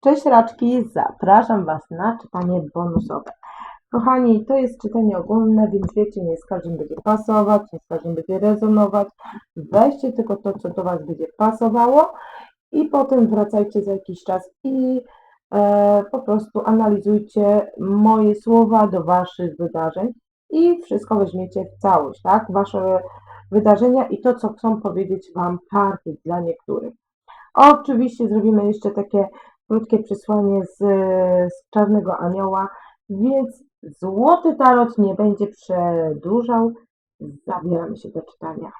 Cześć raczki, zapraszam Was na czytanie bonusowe. Kochani, to jest czytanie ogólne, więc wiecie, nie z każdym będzie pasować, nie z każdym będzie rezonować. Weźcie tylko to, co do Was będzie pasowało i potem wracajcie za jakiś czas i e, po prostu analizujcie moje słowa do Waszych wydarzeń i wszystko weźmiecie w całość, tak? Wasze wydarzenia i to, co chcą powiedzieć Wam karty dla niektórych. Oczywiście zrobimy jeszcze takie krótkie przesłanie z, z Czarnego Anioła, więc Złoty Tarot nie będzie przedłużał. Zabieramy się do czytania.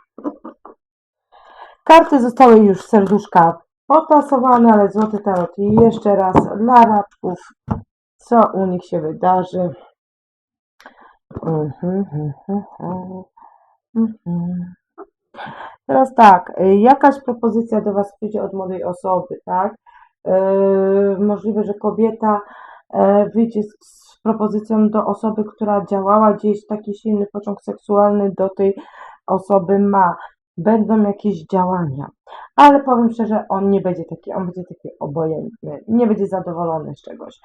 Karty zostały już serduszka potasowane, ale Złoty Tarot jeszcze raz dla raczków, co u nich się wydarzy. Mhm, mhm, mhm. Teraz tak, jakaś propozycja do Was przyjdzie od młodej osoby, tak? Yy, możliwe, że kobieta e, wyjdzie z, z propozycją do osoby, która działała gdzieś, taki silny pociąg seksualny do tej osoby ma. Będą jakieś działania, ale powiem szczerze, on nie będzie taki, on będzie taki obojętny, nie będzie zadowolony z czegoś.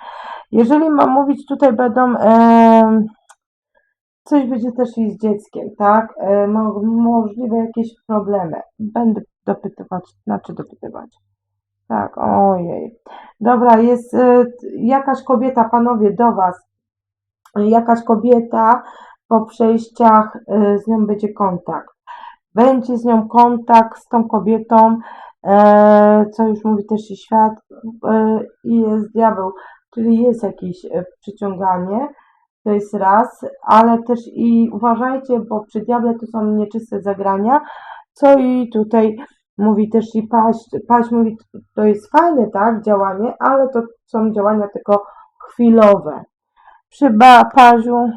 Jeżeli mam mówić, tutaj będą e, coś będzie też i z dzieckiem, tak? E, mo, możliwe jakieś problemy. Będę dopytywać, znaczy dopytywać. Tak, ojej. Dobra, jest y, jakaś kobieta, panowie, do Was. Jakaś kobieta po przejściach, y, z nią będzie kontakt. Będzie z nią kontakt z tą kobietą, e, co już mówi też i świat, e, i jest diabeł, czyli jest jakieś e, przyciąganie, to jest raz, ale też i uważajcie, bo przy diable to są nieczyste zagrania, co i tutaj mówi też i Paś, Paś mówi, to jest fajne, tak, działanie, ale to są działania tylko chwilowe. Przy Paziu,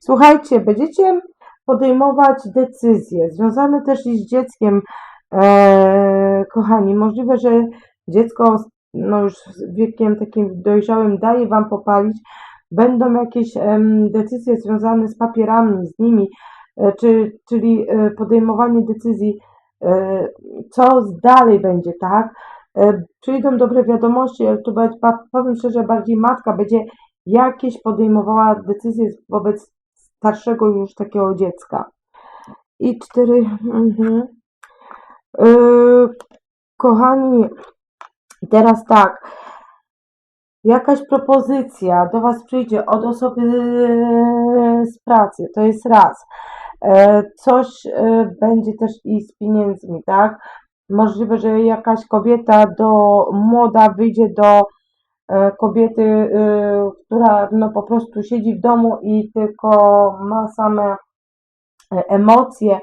słuchajcie, będziecie podejmować decyzje związane też i z dzieckiem, e, kochani. Możliwe, że dziecko no już wiekiem takim dojrzałym daje wam popalić, będą jakieś decyzje związane z papierami, z nimi, e, czy, czyli e, podejmowanie decyzji co dalej będzie, tak? E, przyjdą dobre wiadomości, ale tu powiem szczerze, bardziej matka będzie jakieś podejmowała decyzje wobec starszego już takiego dziecka. I cztery. Mhm. Yy, kochani, teraz tak. Jakaś propozycja do Was przyjdzie od osoby z pracy, to jest raz. E, coś e, będzie też i z pieniędzmi, tak? Możliwe, że jakaś kobieta do młoda wyjdzie do e, kobiety, która no po prostu siedzi w domu i tylko ma same emocje,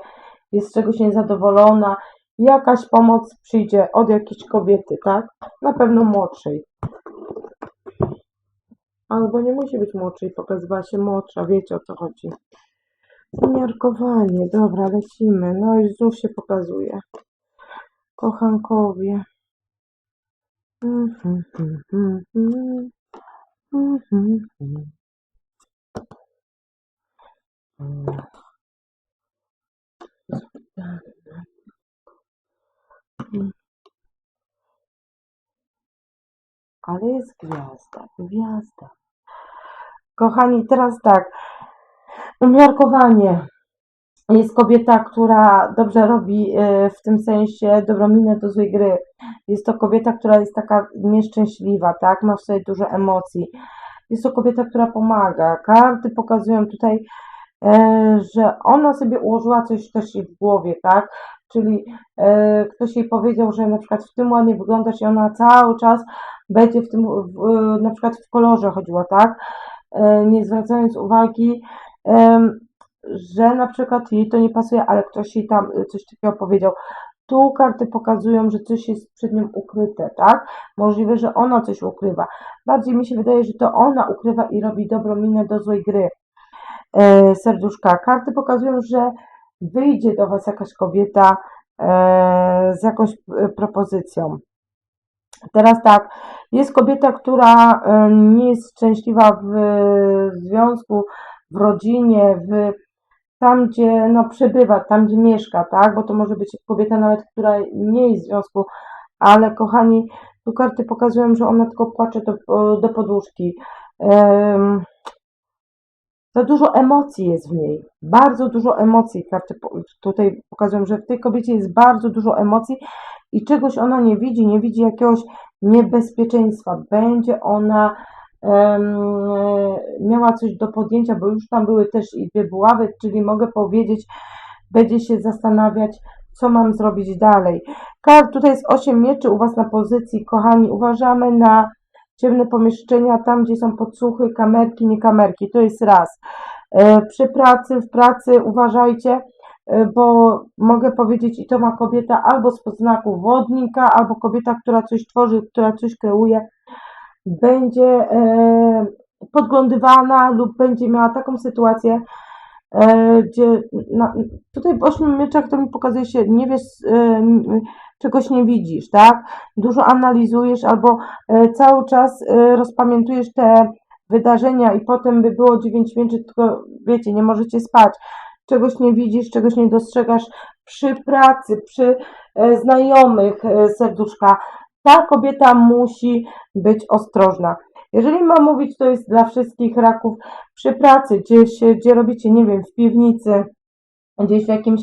jest z czegoś niezadowolona. Jakaś pomoc przyjdzie od jakiejś kobiety, tak? Na pewno młodszej. Albo nie musi być młodszej, pokazywała się młodsza, wiecie o co chodzi. Umiarkowanie, dobra, lecimy. No i znów się pokazuje. Kochankowie. Ale jest gwiazda, gwiazda. Kochani, teraz tak. Umiarkowanie. Jest kobieta, która dobrze robi e, w tym sensie dobrą minę do złej gry. Jest to kobieta, która jest taka nieszczęśliwa, tak? Ma w sobie dużo emocji. Jest to kobieta, która pomaga. Karty pokazują tutaj, e, że ona sobie ułożyła coś też w głowie, tak? Czyli e, ktoś jej powiedział, że na przykład w tym ładnie wyglądasz i ona cały czas będzie w tym, na przykład w kolorze chodziła, tak? Nie zwracając uwagi że na przykład jej to nie pasuje, ale ktoś jej tam y, coś takiego powiedział. Tu karty pokazują, że coś jest przed nią ukryte, tak? Możliwe, że ona coś ukrywa. Bardziej mi się wydaje, że to ona ukrywa i robi dobrą minę do złej gry. E, serduszka. Karty pokazują, że wyjdzie do Was jakaś kobieta e, z jakąś e, propozycją. Teraz tak, jest kobieta, która e, nie jest szczęśliwa w związku, w rodzinie, w tam, gdzie no, przebywa, tam, gdzie mieszka, tak? Bo to może być kobieta nawet, która nie jest w związku, ale kochani, Tu karty pokazują, że ona tylko płacze do, do podłóżki. Em, za dużo emocji jest w niej. Bardzo dużo emocji. Karty tutaj pokazują, że w tej kobiecie jest bardzo dużo emocji i czegoś ona nie widzi, nie widzi jakiegoś niebezpieczeństwa. Będzie ona miała coś do podjęcia, bo już tam były też i dwie buławy, czyli mogę powiedzieć, będzie się zastanawiać, co mam zrobić dalej. Kart, tutaj jest 8 mieczy u Was na pozycji, kochani, uważamy na ciemne pomieszczenia, tam gdzie są podsłuchy, kamerki, nie kamerki, to jest raz. E, Przy pracy, w pracy uważajcie, e, bo mogę powiedzieć, i to ma kobieta albo z znaku wodnika, albo kobieta, która coś tworzy, która coś kreuje, będzie e, podglądywana lub będzie miała taką sytuację, e, gdzie na, tutaj w ośmiu mieczach to mi pokazuje się, nie wiesz, e, czegoś nie widzisz, tak? Dużo analizujesz albo cały czas rozpamiętujesz te wydarzenia i potem by było dziewięć mieczy, tylko wiecie, nie możecie spać. Czegoś nie widzisz, czegoś nie dostrzegasz przy pracy, przy znajomych serduszka. Ta kobieta musi być ostrożna. Jeżeli mam mówić, to jest dla wszystkich raków przy pracy, gdzieś, gdzie robicie, nie wiem, w piwnicy, gdzieś w jakimś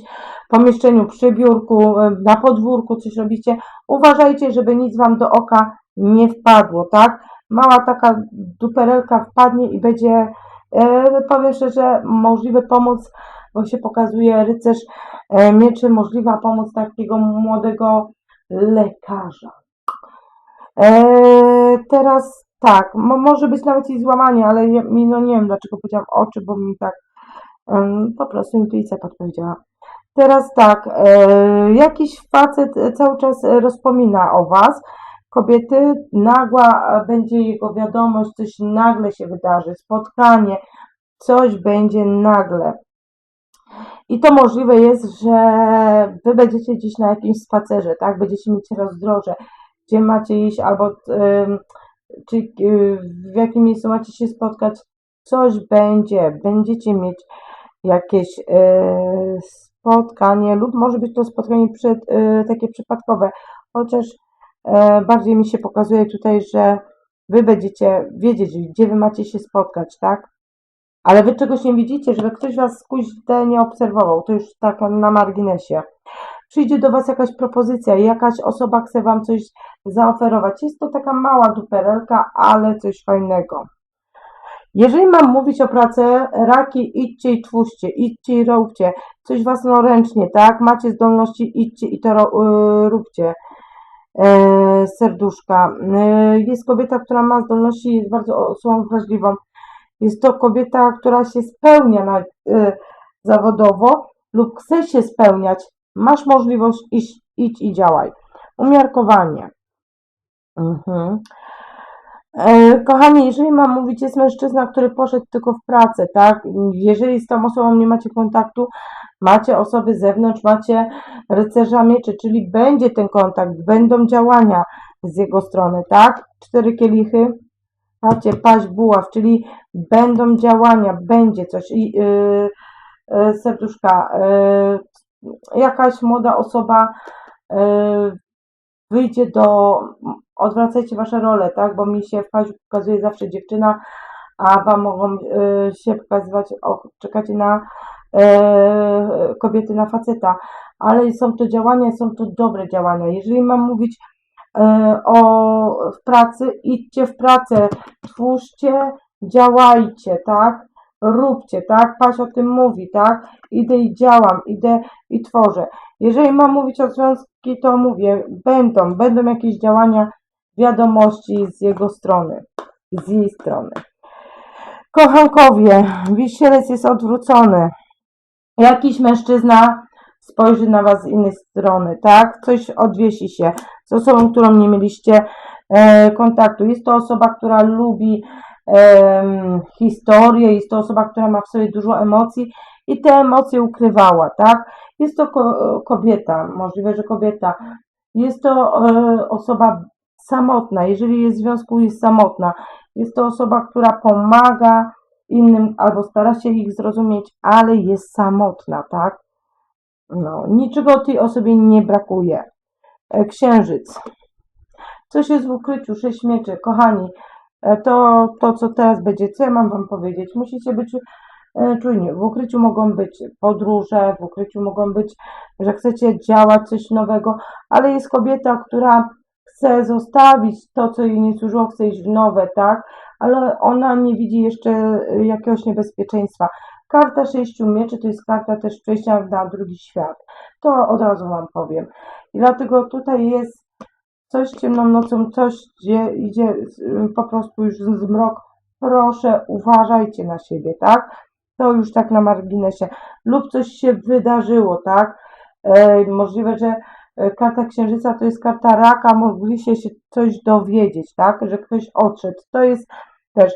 pomieszczeniu, przy biurku, na podwórku coś robicie, uważajcie, żeby nic wam do oka nie wpadło, tak? Mała taka duperelka wpadnie i będzie, e, powiem szczerze, możliwe pomoc, bo się pokazuje rycerz e, mieczy, możliwa pomoc takiego młodego lekarza. E, teraz tak, mo, może być nawet i złamanie, ale mi, no nie wiem dlaczego powiedziałam oczy, bo mi tak em, po prostu intuicja podpowiedziała. Teraz tak, e, jakiś facet e, cały czas rozpomina o Was, kobiety, nagła e, będzie jego wiadomość, coś nagle się wydarzy, spotkanie, coś będzie nagle. I to możliwe jest, że Wy będziecie gdzieś na jakimś spacerze, tak? Będziecie mieć rozdroże, gdzie macie iść, albo czy y, w jakim miejscu macie się spotkać, coś będzie, będziecie mieć jakieś e, spotkanie, lub może być to spotkanie przed, e, takie przypadkowe, chociaż e, bardziej mi się pokazuje tutaj, że wy będziecie wiedzieć, gdzie wy macie się spotkać, tak? Ale wy czegoś nie widzicie, żeby ktoś was kuźde nie obserwował, to już tak na marginesie. Przyjdzie do was jakaś propozycja, jakaś osoba chce wam coś zaoferować. Jest to taka mała duperelka, ale coś fajnego. Jeżeli mam mówić o pracy, raki, idźcie i twórzcie, idźcie i róbcie. Coś własnoręcznie, tak? Macie zdolności, idźcie i to y, róbcie. E, serduszka. E, jest kobieta, która ma zdolności, jest bardzo osobą wrażliwą. Jest to kobieta, która się spełnia na, e, zawodowo lub chce się spełniać. Masz możliwość, iść, idź i działaj. Umiarkowanie. Mhm. E, Kochani, jeżeli mam mówić, jest mężczyzna, który poszedł tylko w pracę, tak? Jeżeli z tą osobą nie macie kontaktu, macie osoby z zewnątrz, macie rycerza mieczy, czyli będzie ten kontakt, będą działania z jego strony, tak? Cztery kielichy, macie paść buław, czyli będą działania, będzie coś. I, yy, serduszka, yy, jakaś młoda osoba yy, wyjdzie do, odwracajcie wasze role, tak, bo mi się w paźu pokazuje zawsze dziewczyna, a wam mogą y, się pokazywać, o, czekacie na y, kobiety, na faceta, ale są to działania, są to dobre działania. Jeżeli mam mówić y, o w pracy, idźcie w pracę, twórzcie, działajcie, tak, róbcie, tak, Paś o tym mówi, tak, idę i działam, idę i tworzę. Jeżeli mam mówić o związki, to mówię, będą, będą jakieś działania, wiadomości z jego strony, z jej strony. Kochankowie, wisielec jest odwrócony. Jakiś mężczyzna spojrzy na was z innej strony, tak? Coś odwiesi się z osobą, którą nie mieliście e, kontaktu. Jest to osoba, która lubi em, historię, jest to osoba, która ma w sobie dużo emocji i te emocje ukrywała, tak? Jest to ko- kobieta, możliwe, że kobieta. Jest to e, osoba samotna. Jeżeli jest w związku, jest samotna. Jest to osoba, która pomaga innym albo stara się ich zrozumieć, ale jest samotna, tak? No, niczego tej osobie nie brakuje. E, Księżyc. Coś jest w ukryciu, sześć mieczy, kochani. E, To, to, co teraz będzie, co ja mam wam powiedzieć? Musicie być e, czujni. W ukryciu mogą być podróże, w ukryciu mogą być, że chcecie działać coś nowego, ale jest kobieta, która chce zostawić to, co jej nie służyło, chce iść w nowe, tak? Ale ona nie widzi jeszcze jakiegoś niebezpieczeństwa. Karta sześciu mieczy to jest karta też przejścia na drugi świat. To od razu wam powiem. I dlatego tutaj jest coś ciemną nocą, coś gdzie idzie z- po prostu już zmrok. Proszę, uważajcie na siebie, tak? To już tak na marginesie. Lub coś się wydarzyło, tak? E, możliwe, że e, karta księżyca to jest karta raka, mogliście się coś dowiedzieć, tak? Że ktoś odszedł. To jest też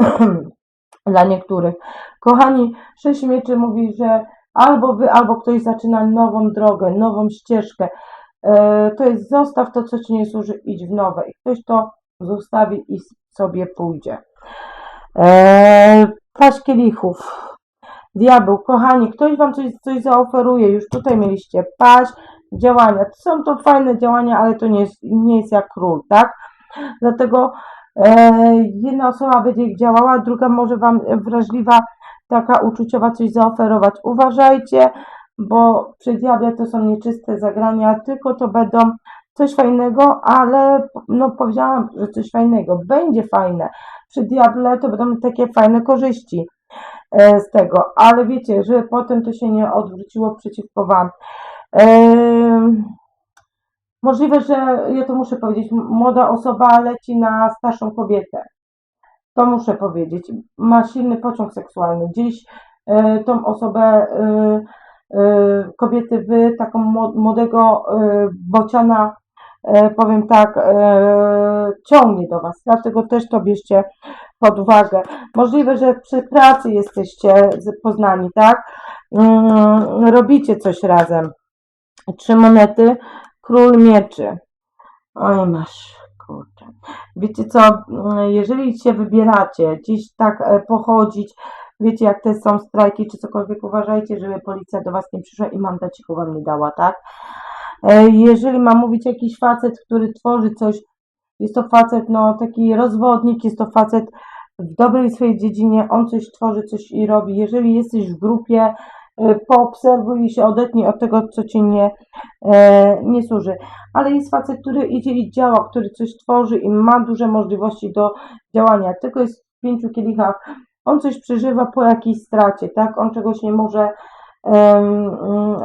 dla niektórych. Kochani, sześć mieczy mówi, że albo wy, albo ktoś zaczyna nową drogę, nową ścieżkę. E, to jest zostaw to, co ci nie służy, idź w nowe. I ktoś to zostawi i sobie pójdzie. E, paść kielichów. Diabeł, kochani, ktoś wam coś, coś zaoferuje. Już tutaj mieliście paść, działania. Są to fajne działania, ale to nie jest, nie jest jak król, tak? Dlatego e, jedna osoba będzie działała, druga może wam wrażliwa, taka uczuciowa coś zaoferować. Uważajcie, bo przy diable to są nieczyste zagrania, tylko to będą coś fajnego, ale no powiedziałam, że coś fajnego. Będzie fajne. Przy diable to będą takie fajne korzyści e, z tego, ale wiecie, że potem to się nie odwróciło przeciwko wam. Em, Możliwe, że ja to muszę powiedzieć, młoda osoba leci na starszą kobietę. To muszę powiedzieć. Ma silny pociąg seksualny. Gdzieś e, tą osobę, e, e, kobiety, wy, taką mło- młodego e, bociana, e, powiem tak, e, ciągnie do was. Dlatego też to bierzcie pod uwagę. Możliwe, że przy pracy jesteście poznani, tak? Mm, robicie coś razem. Trzy monety, król mieczy. Oj, masz, kurczę. Wiecie co, mm, jeżeli się wybieracie gdzieś tak e, pochodzić, wiecie jak te są strajki czy cokolwiek, uważajcie, żeby policja do was nie przyszła i mandacika wam nie dała, tak? E, Jeżeli ma mówić jakiś facet, który tworzy coś, jest to facet, no taki rozwodnik, jest to facet w dobrej swojej dziedzinie, on coś tworzy, coś i robi. Jeżeli jesteś w grupie, e, poobserwuj się odetnij od tego, co ci nie, e, nie służy. Ale jest facet, który idzie i działa, który coś tworzy i ma duże możliwości do działania. Tylko jest w pięciu kielichach. On coś przeżywa po jakiejś stracie, tak? On czegoś nie może mm,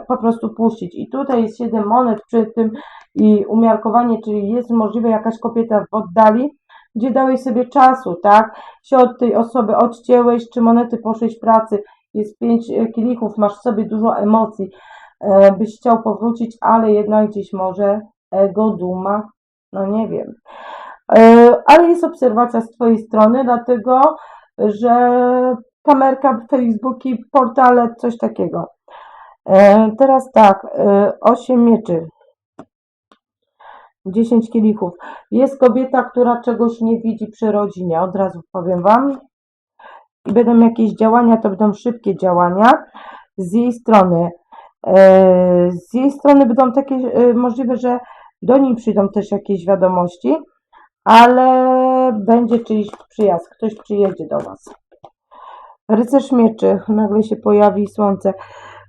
po prostu puścić. I tutaj jest siedem monet przy tym i umiarkowanie, czyli jest możliwe jakaś kobieta w oddali, gdzie dałeś sobie czasu, tak? Się od tej osoby odcięłeś, czy monety poszłeś w pracy, jest pięć e, kielichów, masz w sobie dużo emocji, e, byś chciał powrócić, ale jednak gdzieś może ego, duma, no nie wiem. E, Ale jest obserwacja z Twojej strony, dlatego, że kamerka, Facebooki, portale, coś takiego. E, Teraz tak, e, osiem mieczy. 10 kielichów. Jest kobieta, która czegoś nie widzi przy rodzinie, od razu powiem Wam. I będą jakieś działania, to będą szybkie działania z jej strony. E, Z jej strony będą takie e, możliwe, że do niej przyjdą też jakieś wiadomości, ale będzie czyjś przyjazd, ktoś przyjedzie do Was. Rycerz mieczy, nagle się pojawi słońce.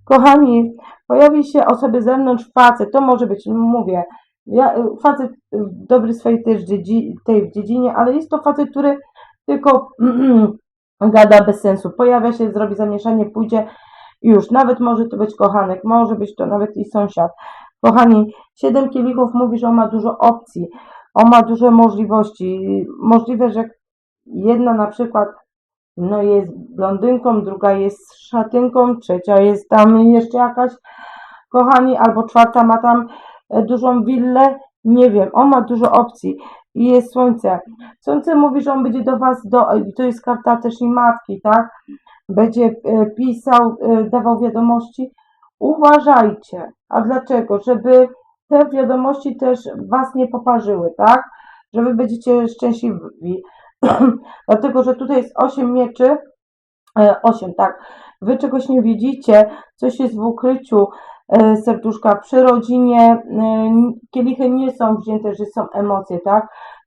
Kochani, pojawi się osoby z zewnątrz facet, to może być, mówię, ja, facet w dobry swojej też tej dziedzinie, ale jest to facet, który tylko gada bez sensu. Pojawia się, zrobi zamieszanie, pójdzie już. Nawet może to być kochanek, może być to nawet i sąsiad. Kochani, siedem kielichów mówi, że on ma dużo opcji, on ma dużo możliwości. Możliwe, że jedna na przykład no jest blondynką, druga jest szatynką, trzecia jest tam jeszcze jakaś, kochani, albo czwarta ma tam e, dużą willę, nie wiem, on ma dużo opcji i jest słońce. Słońce mówi, że on będzie do was, do, to jest karta też i matki, tak? Będzie e, pisał, e, dawał wiadomości. Uważajcie. A dlaczego? Żeby te wiadomości też was nie poparzyły, tak? Że wy będziecie szczęśliwi. Dlatego, że tutaj jest 8 mieczy, e, 8, tak. Wy czegoś nie widzicie, coś jest w ukryciu, e, serduszka. Przy rodzinie e, kielichy nie są wzięte, że są emocje, tak?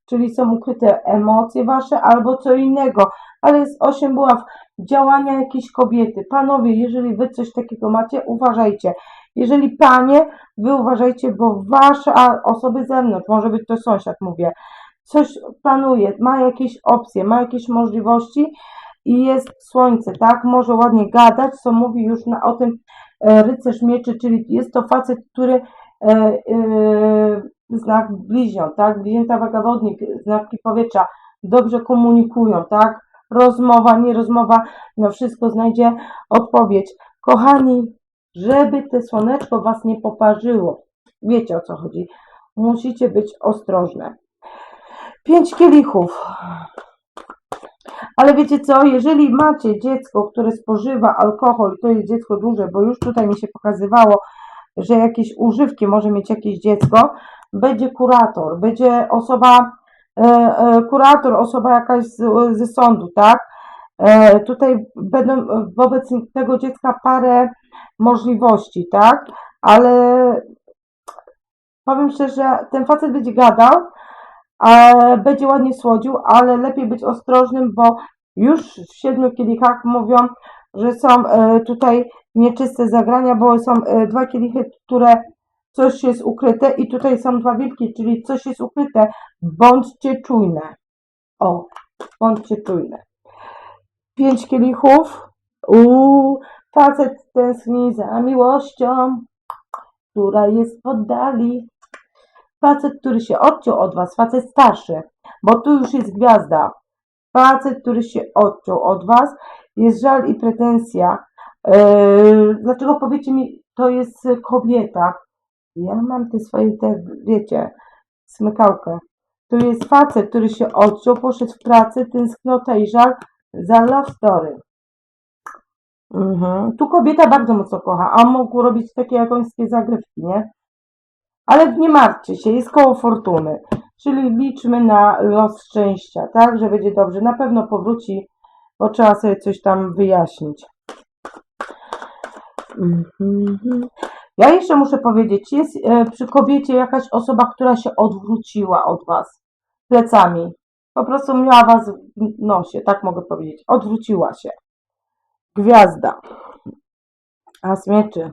Czyli są ukryte emocje wasze albo co innego, ale jest osiem buław, działania jakiejś kobiety. Panowie, jeżeli wy coś takiego macie, uważajcie. Jeżeli panie, wy uważajcie, bo wasze a osoby z zewnątrz, może być to sąsiad, mówię, coś planuje, ma jakieś opcje, ma jakieś możliwości i jest słońce, tak? Może ładnie gadać, co mówi już na, o tym e, rycerz mieczy, czyli jest to facet, który e, e, znak bliźniąt, tak? Bliźnięta wagawodnik, znaki powietrza, dobrze komunikują, tak? Rozmowa, nie rozmowa, na wszystko znajdzie odpowiedź. Kochani, żeby te słoneczko was nie poparzyło, wiecie o co chodzi, musicie być ostrożne. Pięć kielichów. Ale wiecie co, jeżeli macie dziecko, które spożywa alkohol, to jest dziecko duże, bo już tutaj mi się pokazywało, że jakieś używki może mieć jakieś dziecko, będzie kurator, będzie osoba, e, e, kurator, osoba jakaś z, ze sądu, tak? E, tutaj będą e, wobec tego dziecka parę możliwości, tak? Ale powiem szczerze, ten facet będzie gadał, a będzie ładnie słodził, ale lepiej być ostrożnym, bo już w siedmiu kielichach mówią, że są e, tutaj nieczyste zagrania, bo są dwa kielichy, które coś jest ukryte i tutaj są dwa wilki, czyli coś jest ukryte. Bądźcie czujne. O, bądźcie czujne. Pięć kielichów. Uuu, facet tęskni za miłością, która jest w oddali. Facet, który się odciął od was, facet starszy, bo tu już jest gwiazda. Facet, który się odciął od was, jest żal i pretensja. Eee, dlaczego powiecie mi, to jest kobieta? Ja mam te swoje, te, wiecie, smykałkę. Tu jest facet, który się odciął, poszedł w pracę, tęsknota i żal za love story. Mhm. Tu kobieta bardzo mocno kocha, a mógł robić takie japońskie zagrywki, nie? Ale nie martwcie się, jest koło fortuny. Czyli liczmy na los szczęścia, tak? Że będzie dobrze. Na pewno powróci, bo trzeba sobie coś tam wyjaśnić. Mhm. Ja jeszcze muszę powiedzieć, jest e, przy kobiecie jakaś osoba, która się odwróciła od was plecami. Po prostu miała was w nosie, tak mogę powiedzieć. Odwróciła się. Gwiazda. As mieczy.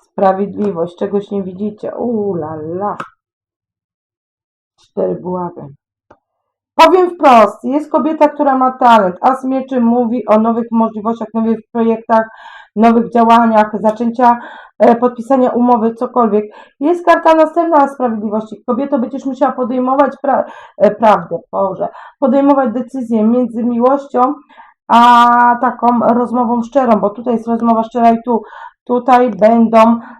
Sprawiedliwość. Czegoś nie widzicie. Uuu, la. Cztery buławy. Powiem wprost, jest kobieta, która ma talent. As mieczy mówi o nowych możliwościach, nowych projektach, nowych działaniach, zaczęcia e, podpisania umowy, cokolwiek. Jest karta następna sprawiedliwości. Kobieto, będziesz musiała podejmować pra e, prawdę, Boże, podejmować decyzję między miłością a taką rozmową szczerą, bo tutaj jest rozmowa szczera i tu, tutaj będą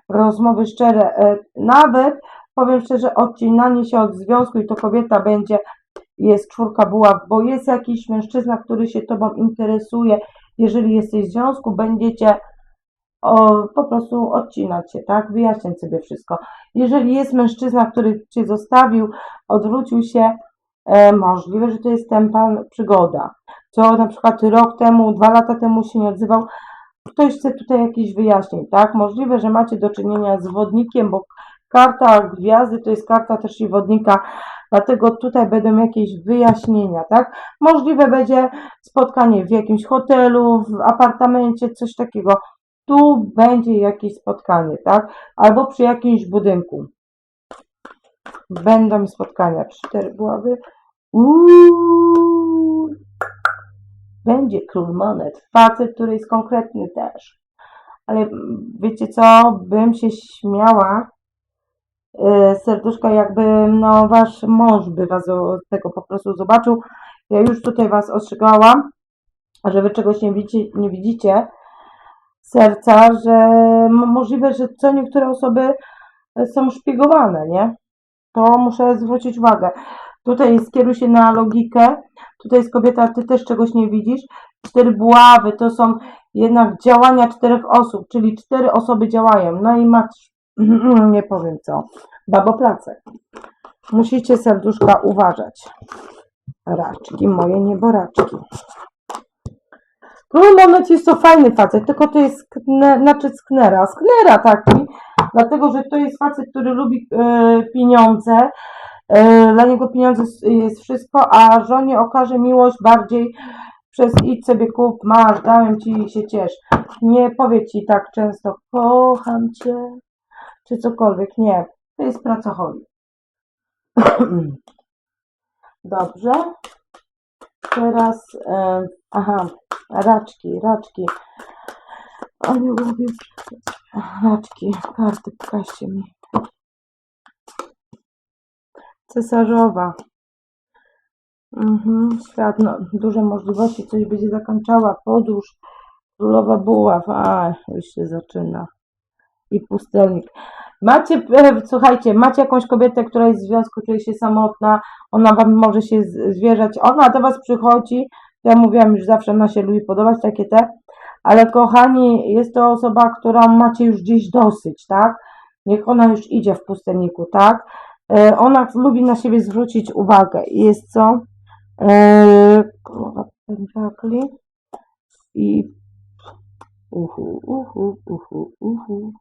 rozmowy szczere. E, nawet, powiem szczerze, odcinanie się od związku i to kobieta będzie, jest czwórka buław, bo jest jakiś mężczyzna, który się tobą interesuje. Jeżeli jesteś w związku, będziecie o, po prostu odcinać się, tak? Wyjaśniać sobie wszystko. Jeżeli jest mężczyzna, który cię zostawił, odwrócił się, e, możliwe, że to jest ten pan przygoda. Co na przykład rok temu, dwa lata temu się nie odzywał, ktoś chce tutaj jakichś wyjaśnień, tak? Możliwe, że macie do czynienia z wodnikiem, bo karta gwiazdy to jest karta też i wodnika, dlatego tutaj będą jakieś wyjaśnienia, tak? Możliwe będzie spotkanie w jakimś hotelu, w apartamencie, coś takiego. Tu będzie jakieś spotkanie, tak? Albo przy jakimś budynku. Będą spotkania. Cztery. Uuu. Będzie król monet. Facet, który jest konkretny też. Ale wiecie co? Bym się śmiała. Yy, serduszko, jakby no wasz mąż by was od tego po prostu zobaczył. Ja już tutaj was ostrzegałam, że wy czegoś nie widzicie, nie widzicie serca, że możliwe, że co niektóre osoby e, są szpiegowane, nie? To muszę zwrócić uwagę. Tutaj skieruj się na logikę. Tutaj jest kobieta, ty też czegoś nie widzisz. Cztery buławy to są jednak działania czterech osób, czyli cztery osoby działają. No i masz, nie powiem co, baboplacek. Musicie serduszka uważać. Raczki, moje nieboraczki. Król Monet jest to fajny facet, tylko to jest skne, znaczy sknera, sknera taki, dlatego, że to jest facet, który lubi e, pieniądze, e, dla niego pieniądze s- jest wszystko, a żonie okaże miłość bardziej przez idź sobie kup, masz, dałem ci i się ciesz. Nie powie ci tak często, kocham cię, czy cokolwiek, nie, to jest pracocholik. Dobrze. Teraz, e, aha, raczki, raczki. Aniołowie, raczki, karty, pokażcie mi. Cesarzowa. Mhm, świat, no, duże możliwości, coś będzie zakończała, podróż, królowa buław, a, już się zaczyna. I pustelnik. Macie, e, słuchajcie, macie jakąś kobietę, która jest w związku, czuje się samotna, ona wam może się zwierzać, ona do was przychodzi, ja mówiłam już zawsze, ona się lubi podobać, takie te, ale kochani, jest to osoba, którą macie już gdzieś dosyć, tak? Niech ona już idzie w pustelniku, tak? E, Ona lubi na siebie zwrócić uwagę. Jest co? E, Królowa Pentakli i uhu, uhu, uhu, uhu.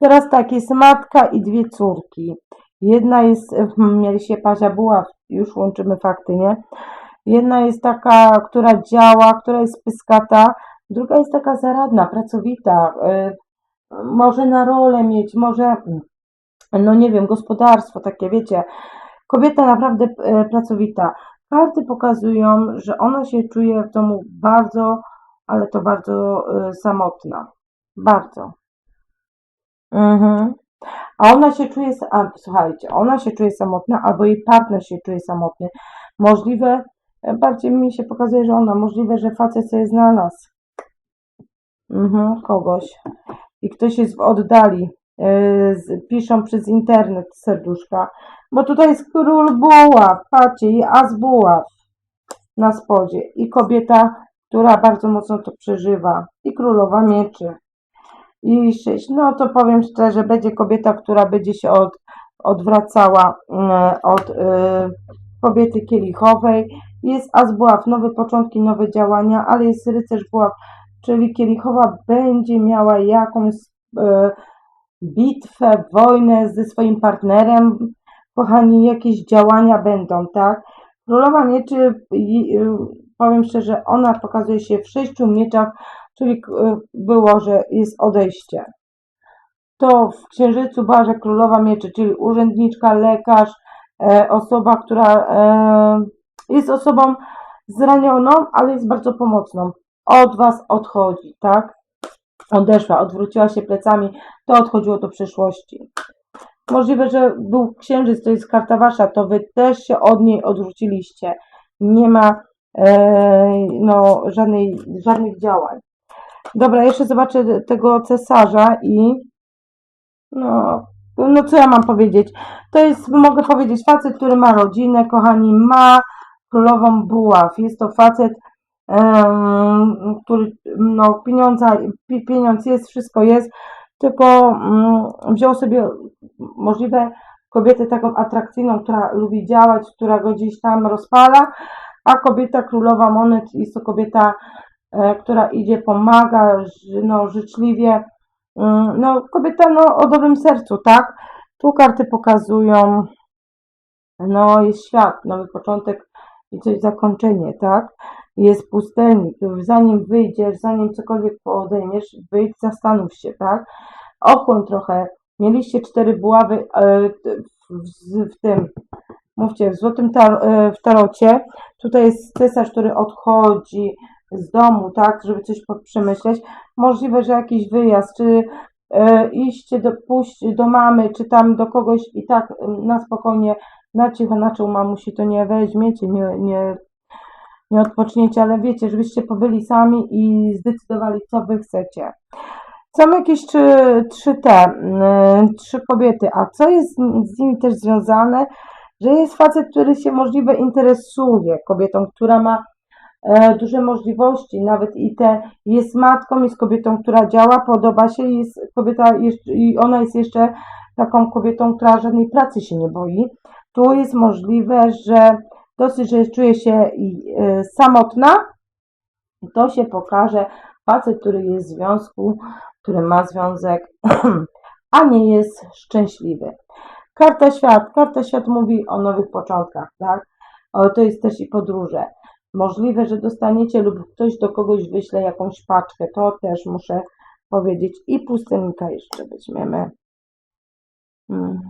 Teraz tak, jest matka i dwie córki. Jedna jest, mieliście Pazia była, już łączymy fakty, nie? Jedna jest taka, która działa, która jest pyskata, druga jest taka zaradna, pracowita, y, może na rolę mieć, może, no nie wiem, gospodarstwo takie, wiecie. Kobieta naprawdę e, pracowita. Karty pokazują, że ona się czuje w domu bardzo, ale to bardzo e, samotna. Bardzo. Mhm. A ona się czuje, a, słuchajcie, ona się czuje samotna, albo jej partner się czuje samotny. Możliwe, e, bardziej mi się pokazuje, że ona, możliwe, że facet sobie znalazł mhm, kogoś i ktoś jest w oddali. z, piszą przez internet serduszka, bo tutaj jest król buław, patrzcie, i as buław na spodzie i kobieta, która bardzo mocno to przeżywa i królowa mieczy. I sześć. No to powiem szczerze, będzie kobieta, która będzie się od, odwracała mm, od y, kobiety kielichowej. Jest as buław, nowe początki, nowe działania, ale jest rycerz buław, czyli kielichowa będzie miała jakąś y, bitwę, wojnę ze swoim partnerem. Kochani, jakieś działania będą, tak? Królowa mieczy, i, y, powiem szczerze, ona pokazuje się w sześciu mieczach, czyli y, było, że jest odejście. To w księżycu barze królowa mieczy, czyli urzędniczka, lekarz, e, osoba, która e, jest osobą zranioną, ale jest bardzo pomocną. Od was odchodzi, tak? Odeszła, odwróciła się plecami, to odchodziło do przyszłości. Możliwe, że był księżyc, to jest karta wasza, to wy też się od niej odwróciliście. Nie ma e, no, żadnej, żadnych działań. Dobra, jeszcze zobaczę tego cesarza i no, no co ja mam powiedzieć? To jest, mogę powiedzieć, facet, który ma rodzinę, kochani, ma królową buław. Jest to facet, em, który, no, pieniądza, pi- pieniądz jest, wszystko jest, tylko mm, wziął sobie możliwe kobietę taką atrakcyjną, która lubi działać, która go gdzieś tam rozpala, a kobieta królowa monet jest to kobieta, która idzie, pomaga, no, życzliwie, Mm, no, kobieta no, o dobrym sercu, tak? Tu karty pokazują, no, jest świat, nowy początek i coś zakończenie, tak? Jest pustelnik. Zanim wyjdziesz, zanim cokolwiek podejmiesz, wyjdź, zastanów się, tak? Ochłoń trochę. Mieliście cztery buławy e, w, w tym, mówcie, w złotym tar, e, w tarocie. Tutaj jest cesarz, który odchodzi z domu, tak, żeby coś przemyśleć. Możliwe, że jakiś wyjazd, czy e, iście do, pójść do mamy, czy tam do kogoś i tak na spokojnie, na cicho, na czoł mamusi to nie weźmiecie, nie, nie, nie odpoczniecie, ale wiecie, żebyście pobyli sami i zdecydowali, co wy chcecie. Są jakieś trzy, trzy te, mm, trzy kobiety, a co jest z nimi też związane, że jest facet, który się możliwe interesuje kobietą, która ma duże możliwości, nawet i te jest matką, jest kobietą, która działa, podoba się, jest kobieta i ona jest jeszcze taką kobietą, która żadnej pracy się nie boi. Tu jest możliwe, że dosyć, że czuje się i, e, samotna, I to się pokaże facet, który jest w związku, który ma związek, a nie jest szczęśliwy. Karta świat. Karta świat mówi o nowych początkach, tak? O, to jest też i podróże. Możliwe, że dostaniecie lub ktoś do kogoś wyśle jakąś paczkę. To też muszę powiedzieć. I pustynka jeszcze weźmiemy. Mm.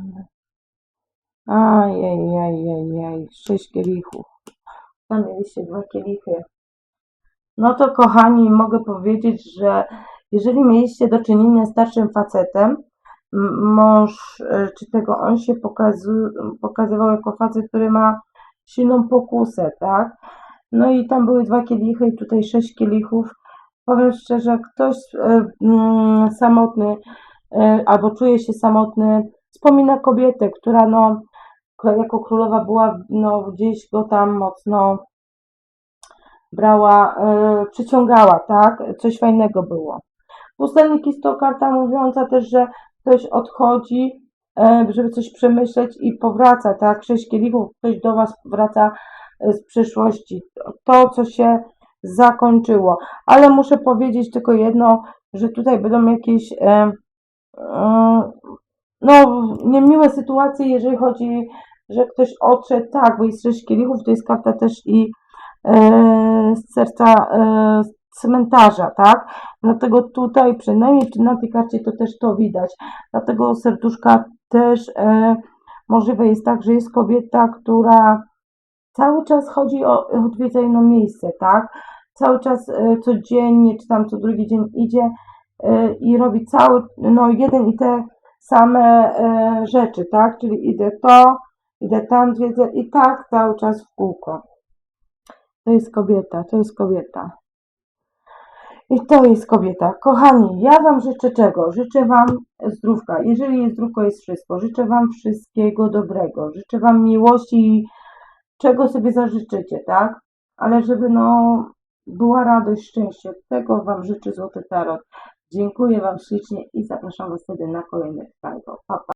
Ajajajajaj, sześć kielichów. Tam mieliście dwa kielichy. No to kochani, mogę powiedzieć, że jeżeli mieliście do czynienia z starszym facetem, mąż, e, czy tego on się pokazywał jako facet, który ma silną pokusę, tak? No i tam były dwa kielichy i tutaj sześć kielichów. Powiem szczerze, ktoś e, mm, samotny e, albo czuje się samotny, wspomina kobietę, która no jako królowa była no gdzieś go tam mocno brała, e, przyciągała, tak? Coś fajnego było. Pustelnik jest to karta mówiąca też, że ktoś odchodzi, żeby coś przemyśleć i powraca, tak? Sześć kielichów, ktoś do Was wraca z przyszłości. To, co się zakończyło. Ale muszę powiedzieć tylko jedno, że tutaj będą jakieś e, e, no, niemiłe sytuacje, jeżeli chodzi, że ktoś odszedł, tak, bo jest sześć kielichów, to jest karta też i e, z serca e, cmentarza, tak? Dlatego tutaj, przynajmniej na tej karcie to też to widać. Dlatego serduszka też e, możliwe jest tak, że jest kobieta, która cały czas chodzi o odwiedza miejsce, tak? Cały czas e, codziennie, czy tam co drugi dzień idzie e, i robi cały, no jeden i te same e, rzeczy, tak? Czyli idę to, idę tam, zwiedzę i tak cały czas w kółko. To jest kobieta, to jest kobieta. I to jest kobieta. Kochani, ja Wam życzę czego? Życzę Wam zdrówka. Jeżeli jest zdrówko, jest wszystko. Życzę Wam wszystkiego dobrego. Życzę Wam miłości i czego sobie zażyczycie, tak? Ale żeby no była radość, szczęście. Tego Wam życzy Złoty Tarot. Dziękuję Wam ślicznie i zapraszam Was wtedy na kolejny live. Pa, pa.